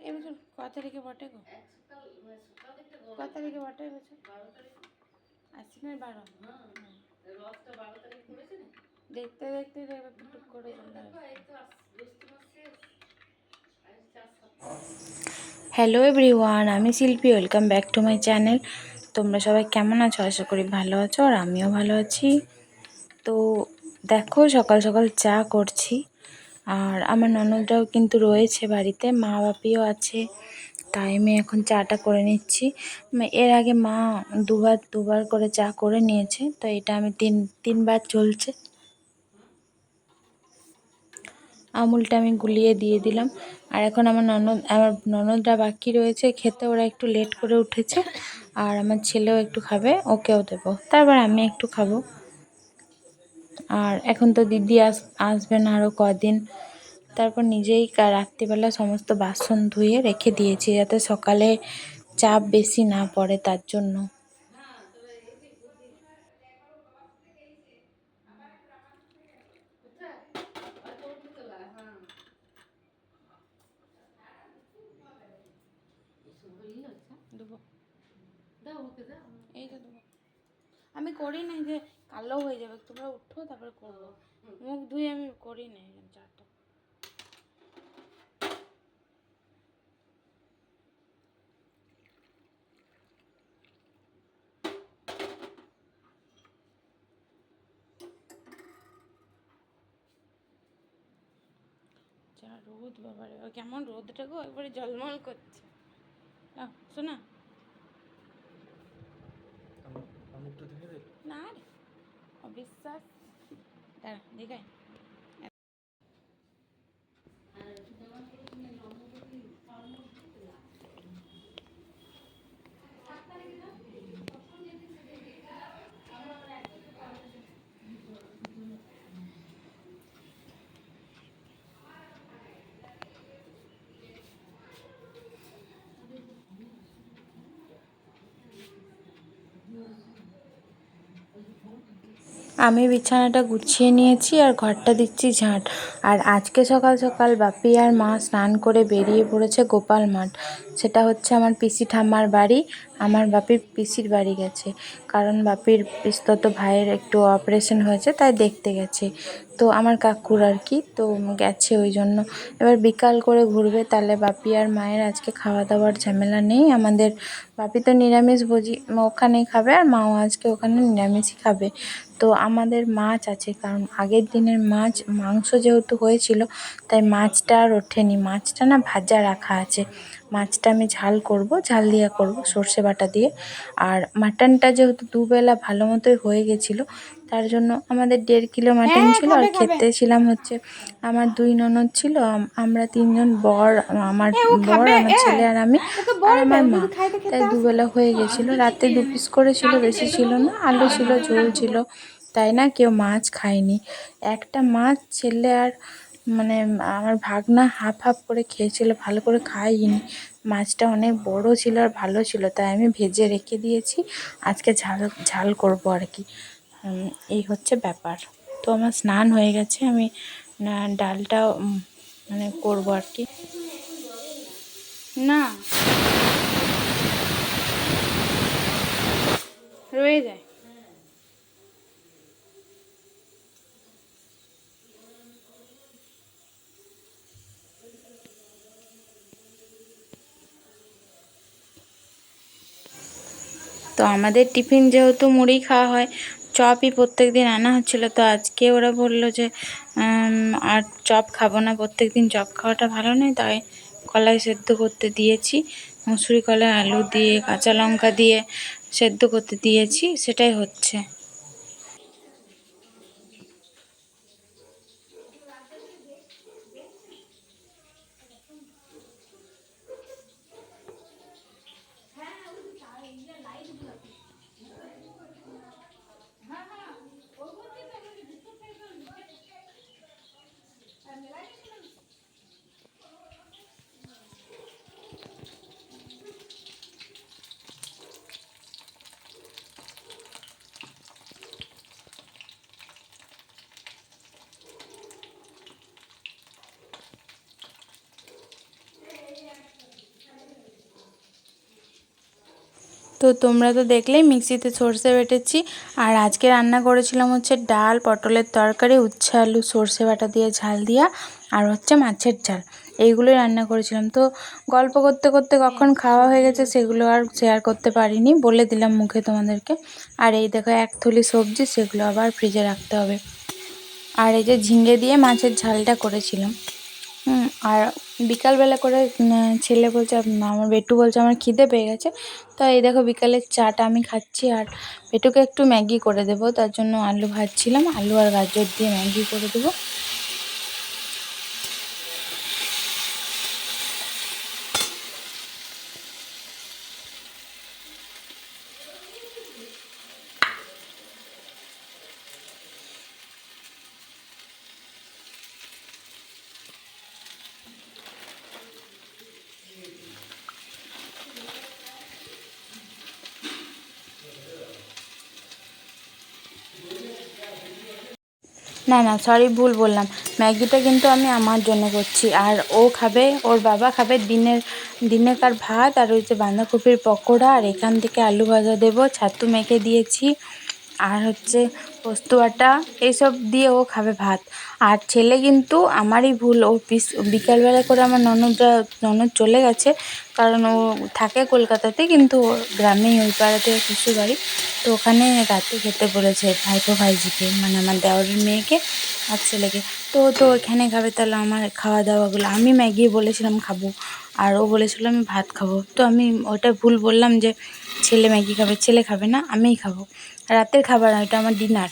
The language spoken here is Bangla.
এবছর ক তারিখে বটে গো? সকাল মানে ক তারিখে বটে এবছর আশ্বিনের বারো। হ্যাঁ দেখতে দেখতে টুক করে হ্যালো এভরিওয়ান আমি Shilpi welcome back to my channel তোমরা সবাই কেমন আছো? আশা করি ভালো আছো আর আমিও ভালো আছি। তো দেখো সকাল সকাল চা করছি। আর আমার ননদরাও কিন্তু রয়েছে বাড়িতে, মা বাপিও আছে। তাই আমি এখন চাটা করে নিচ্ছি। এর আগে মা দুবার দুবার করে চা করে নিয়েছে, তো এটা আমি তিন, তিনবার চলছে। আমুলটা আমি গুলিয়ে দিয়ে দিলাম। আর এখন আমার ননদ, আমার ননদরা বাকি রয়েছে, খেতে ওরা একটু লেট করে উঠেছে, আর আমার ছেলেও একটু খাবে, ওকেও দেবো। তারপর আমি একটু খাব। আর এখন তো দিদি আস, আসবেন আরও কদিন। তারপর নিজেই রাত্রিবেলা সমস্ত বাসন ধুয়ে রেখে দিয়েছি যাতে সকালে চাপ বেশি না পড়ে তার জন্য। আমি করি না যে কালো হয়ে যাবে। তোমরা উঠো তারপরে করব। মুখ ধুয়ে আমি করি না চাটা যা রোদ বাবারে কেমন রোদটা গো একবারে জলমল করছে। শোনা। মুখটা দেখে দে না রে অবিশ্বাস দাঁড়া দেখাই আমি বিছানাটা গুছিয়ে নিয়েছি আর ঘরটা দিচ্ছি ঝাঁট। আর আজকে সকাল সকাল বাপি আর মা স্নান করে বেরিয়ে পড়েছে গোপাল মাঠ। সেটা হচ্ছে আমার পিসি ঠাম্মার বাড়ি। আমার বাপির পিসির বাড়ি গেছে। কারণ বাপির পিস্তত ভাইয়ের একটু অপারেশন হয়েছে, তাই দেখতে গেছে। তো আমার কাকুর আর কি, তো গেছে ওই জন্য। এবার বিকাল করে ঘুরবে, তাহলে বাপি আর মায়ের আজকে খাওয়া দাওয়ার ঝামেলা নেই। আমাদের বাপি তো নিরামিষ ভোজি, ওখানেই খাবে আর মাও আজকে ওখানে নিরামিষই খাবে। তো আমাদের মাছ আছে, কারণ আগের দিনের মাছ, মাংস যেহেতু হয়েছিল, তাই মাছটা আর ওঠেনি। মাছটা না ভাজা রাখা আছে। মাছটা আমি ঝাল করব ঝাল দিয়ে করব সর্ষে বাটা দিয়ে। আর মাটনটা যেহেতু দুবেলা ভালো মতোই হয়ে গেছিল তার জন্য আমাদের দেড় কিলো মাটন ছিল। আর খেতে ছিলাম হচ্ছে আমার দুই ননদ ছিল আমরা তিনজন বর আমার বর আমার ছেলে আর আমি আর আমার মা। তাই দুবেলা হয়ে গেছিল। রাতে দু পিস করে ছিল বেশি ছিল না আলু ছিল ঝোল ছিল। তাই না? কেউ মাছ খায়নি। একটা মাছ ছেলে আর মানে আমার ভাগনা হাফ হাফ করে খেয়েছিল, ভালো করে খাইনি। মাছটা অনেক বড় ছিল আর ভালো ছিল, তাই আমি ভেজে রেখে দিয়েছি। আজকে ঝাল ঝাল করব আর কি। এই হচ্ছে ব্যাপার। তো আমার স্নান হয়ে গেছে, আমি ডালটা মানে করব আর কি। না। রয়ে যায়। তো আমাদের টিফিন যেহেতু মুড়ি খাওয়া হয়, চপই প্রত্যেক দিন আনা হচ্ছিল, তো আজকে ওরা বলল যে আর চপ খাব না প্রত্যেক দিন চপ খাওয়াটা ভালো নয়, তাই কলাই সেদ্ধ করতে দিয়েছি, মুসুরি কলাই, আলু দিয়ে, কাঁচা লঙ্কা দিয়ে সেদ্ধ করতে দিয়েছি, সেটাই হচ্ছে। তো তোমরা তো দেখলেই মিক্সিতে সর্ষে বেটেছি। আর আজকে রান্না করেছিলাম হচ্ছে ডাল, পটলের তরকারি, উচ্ছে, আলু, সর্ষে বাটা দিয়ে, ঝাল দিয়া, আর হচ্ছে মাছের ঝাল। এইগুলোই রান্না করেছিলাম। তো গল্প করতে করতে কখন খাওয়া হয়ে গেছে সেগুলো আর শেয়ার করতে পারিনি, বলে দিলাম মুখে তোমাদেরকে। আর এই দেখো এক থলি সবজি, সেগুলো আবার ফ্রিজে রাখতে হবে। আর এই যে ঝিঙে দিয়ে মাছের ঝালটা করেছিলাম। আর বিকালবেলা করে ছেলে বলছে, আমার বেটু বলছে, আমার খিদে পেয়ে গেছে। তো এই দেখো বিকালের চাটা আমি খাচ্ছি আর বেটুকে একটু ম্যাগি করে দেবো। তার জন্য আলু ভাজছিলাম। আলু আর গাজর দিয়ে ম্যাগি করে দেবো। না না সরি ভুল বললাম। ম্যাগিটা কিন্তু আমি আমার জন্য করছি। আর ও খাবে, ওর বাবা খাবে দিনের দিনেকার ভাত, আর ওই যে বাঁধাকপির পকোড়া, আর এখান থেকে আলু ভাজা দেবো, ছাতু মেখে দিয়েছি। আর হচ্ছে পোস্ত বাটা এইসব দিয়ে ও খাবে ভাত। আর ছেলে কিন্তু আমারই ভুল, ও পিস বিকালবেলা করে আমার ননদরা, ননদ চলে গেছে, কারণ ও থাকে কলকাতাতে, কিন্তু ওর গ্রামেই, ওই পাড়াতে শ্বশুর বাড়ি তো ওখানে রাতে খেতে বলেছে ভাইপো ভাইজিকে মানে আমার দেওরের মেয়েকে আর ছেলেকে। তো ও তো ওখানে খাবে, তাহলে আমার খাওয়া দাওয়াগুলো আমি ম্যাগি বলেছিলাম খাব। আর ও বলেছিল আমি ভাত খাব। তো আমি ওটা ভুল বললাম যে ছেলে ম্যাগি খাবে ছেলে খাবে না আমিই খাব। রাতের খাবার ওটা আমার ডিনার